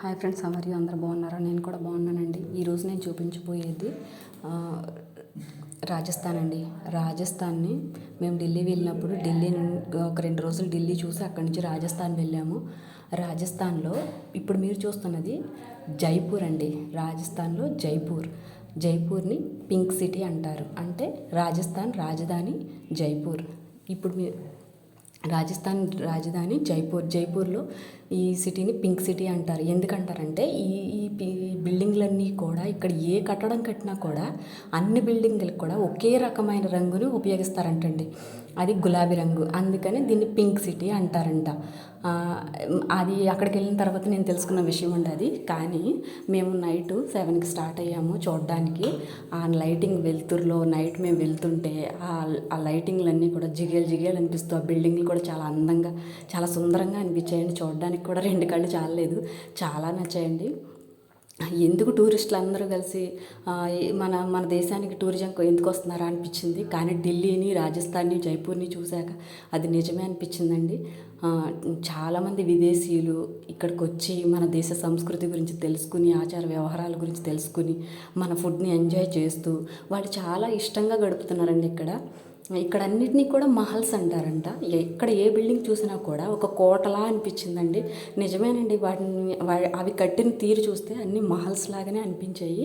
Hi friends మరియు అందరూ బాగున్నారా? నేను కూడా బాగున్నానండి. ఈరోజు నేను చూపించబోయేది రాజస్థాన్ అండి రాజస్థాన్ని మేము ఢిల్లీ వెళ్ళినప్పుడు ఢిల్లీ నుండి ఒక రెండు రోజులు ఢిల్లీ చూసి అక్కడి నుంచి రాజస్థాన్ వెళ్ళాము. రాజస్థాన్లో ఇప్పుడు మీరు చూస్తున్నది జైపూర్ అండి. రాజస్థాన్లో జైపూర్. జైపూర్ని పింక్ సిటీ అంటారు. అంటే రాజస్థాన్ రాజధాని జైపూర్. ఇప్పుడు మీ రాజస్థాన్ రాజధాని జైపూర్ జైపూర్లో ఈ సిటీని పింక్ సిటీ అంటారు. ఎందుకంటారంటే ఈ ఈ పి- ఈ బిల్డింగ్లన్నీ కూడా ఇక్కడ ఏ కట్టడం కట్టినా కూడా అన్ని బిల్డింగ్లకు కూడా ఒకే రకమైన రంగుని ఉపయోగిస్తారంటండి. అది గులాబీ రంగు. అందుకని దీన్ని పింక్ సిటీ అంటారంట. అది అక్కడికి వెళ్ళిన తర్వాత నేను తెలుసుకున్న విషయం అండి అది కానీ మేము నైట్ సెవెన్కి స్టార్ట్ అయ్యాము చూడడానికి. ఆ లైటింగ్ వెలుతురులో నైట్ మేము వెళ్తుంటే ఆ ఆ లైటింగ్లన్నీ కూడా జిగేలు జిగేలు అనిపిస్తూ ఆ బిల్డింగ్లు కూడా చాలా అందంగా చాలా సుందరంగా అనిపించాయండి. చూడడానికి కూడా రెండు కళ్ళు చాలలేదు. చాలా నచ్చాయండి. ఎందుకు టూరిస్టులు అందరూ కలిసి మన మన దేశానికి టూరిజం ఎందుకు వస్తున్నారా అనిపించింది. కానీ ఢిల్లీని రాజస్థాన్ని జైపూర్ని చూశాక అది నిజమే అనిపించిందండి. చాలామంది విదేశీయులు ఇక్కడికి వచ్చి మన దేశ సంస్కృతి గురించి తెలుసుకుని ఆచార వ్యవహారాల గురించి తెలుసుకుని మన ఫుడ్ని ఎంజాయ్ చేస్తూ వాళ్ళు చాలా ఇష్టంగా గడుపుతున్నారండి ఇక్కడ. ఇక్కడ అన్నిటినీ కూడా మహల్స్ అంటారంట. ఇక్కడ ఏ బిల్డింగ్ చూసినా కూడా ఒక కోటలా అనిపించిందండి. నిజమేనండి వాటిని అవి కట్టిన తీరు చూస్తే అన్ని మహల్స్ లాగానే అనిపించాయి.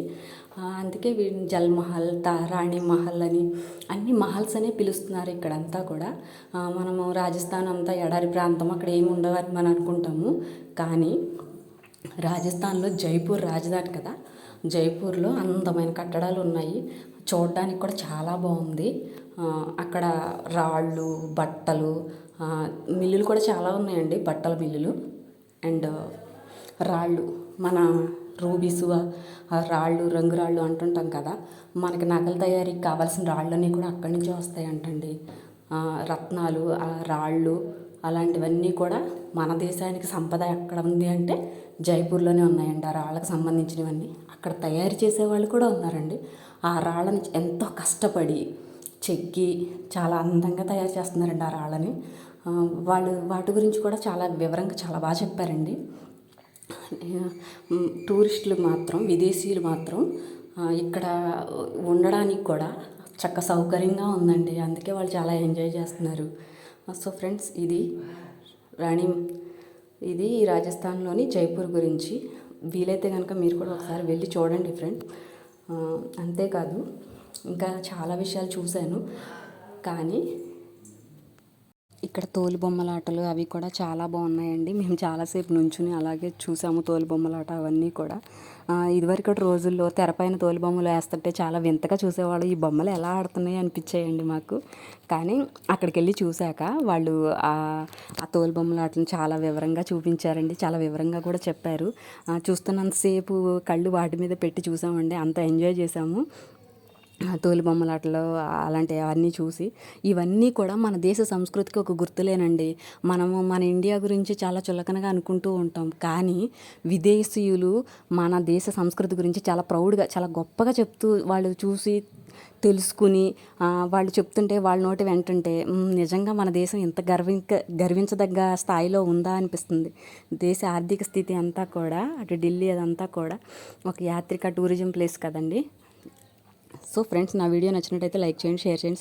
అందుకే వీటిని జల్ మహల్ తా రాణి మహల్ అని అన్ని మహల్స్ అనే పిలుస్తున్నారు ఇక్కడంతా కూడా. మనము రాజస్థాన్ అంతా ఎడారి ప్రాంతం అక్కడ ఏమి ఉండవని మనం అనుకుంటాము. కానీ రాజస్థాన్లో జైపూర్ రాజధాని కదా. జైపూర్లో అందమైన కట్టడాలు ఉన్నాయి. చూడడానికి కూడా చాలా బాగుంది. అక్కడ రాళ్ళు బట్టలు మిల్లులు కూడా చాలా ఉన్నాయండి బట్టల మిల్లులు. అండ్ రాళ్ళు మన రూబీసు ఆ రాళ్ళు రంగురాళ్ళు అంటుంటాం కదా మనకి నగల తయారీకి కావాల్సిన రాళ్ళన్నీ కూడా అక్కడి నుంచే వస్తాయంటండి. రత్నాలు ఆ రాళ్ళు అలాంటివన్నీ కూడా మన దేశానికి సంపద ఎక్కడ ఉంది అంటే జైపూర్లోనే ఉన్నాయండి. ఆ రాళ్ళకు సంబంధించినవన్నీ అక్కడ తయారు చేసే వాళ్ళు కూడా ఉన్నారండి. ఆ రాళ్ళని ఎంతో కష్టపడి చెక్కి చాలా అందంగా తయారు చేస్తున్నారండి ఆ రాళ్ళని. వాళ్ళు వాటి గురించి కూడా చాలా వివరంగా చాలా బాగా చెప్పారండి. టూరిస్టులు మాత్రం విదేశీయులు మాత్రం ఇక్కడ ఉండడానికి కూడా చక్క సౌకర్యంగా ఉందండి. అందుకే వాళ్ళు చాలా ఎంజాయ్ చేస్తున్నారు. సో ఫ్రెండ్స్ ఇది రాణి ఇది రాజస్థాన్లోని జైపూర్ గురించి. వీలైతే కనుక మీరు కూడా ఒకసారి వెళ్ళి చూడండి ఫ్రెండ్. అంతేకాదు ఇంకా చాలా విషయాలు చూశాను. కానీ ఇక్కడ తోలు బొమ్మలాటలు అవి కూడా చాలా బాగున్నాయండి. మేము చాలాసేపు నుంచుని అలాగే చూసాము తోలు బొమ్మలాట అవన్నీ కూడా. ఇదివరకటి రోజుల్లో తెరపైన తోలు బొమ్మలు వేస్తుంటే చాలా వింతగా చూసేవాళ్ళు ఈ బొమ్మలు ఎలా ఆడుతున్నాయి అనిపించాయండి మాకు. కానీ అక్కడికి వెళ్ళి చూశాక వాళ్ళు ఆ ఆ తోలు బొమ్మలాటను చాలా వివరంగా చూపించారండి. చాలా వివరంగా కూడా చెప్పారు. చూస్తున్నంతసేపు కళ్ళు వాటి మీద పెట్టి చూసామండి. అంత ఎంజాయ్ చేసాము. తోలుబొమ్మలాటలు తోలు బొమ్మలాటలు అలాంటి అవన్నీ చూసి ఇవన్నీ కూడా మన దేశ సంస్కృతికి ఒక గుర్తులేనండి. మనము మన ఇండియా గురించి చాలా చులకనగా అనుకుంటూ ఉంటాం. కానీ విదేశీయులు మన దేశ సంస్కృతి గురించి చాలా ప్రౌడ్గా చాలా గొప్పగా చెప్తూ వాళ్ళు చూసి తెలుసుకుని వాళ్ళు చెప్తుంటే వాళ్ళ నోటి వెంటుంటే నిజంగా మన దేశం ఇంత గర్వింక గర్వించదగ్గ స్థాయిలో ఉందా? అనిపిస్తుంది. దేశ ఆర్థిక స్థితి అంతా కూడా అటు ఢిల్లీ అదంతా కూడా ఒక యాత్రిక టూరిజం ప్లేస్ కదండి. సో ఫ్రెండ్స్ నా వీడియో నచ్చినట్టయితే లైక్ చేయండి షేర్ చేయండి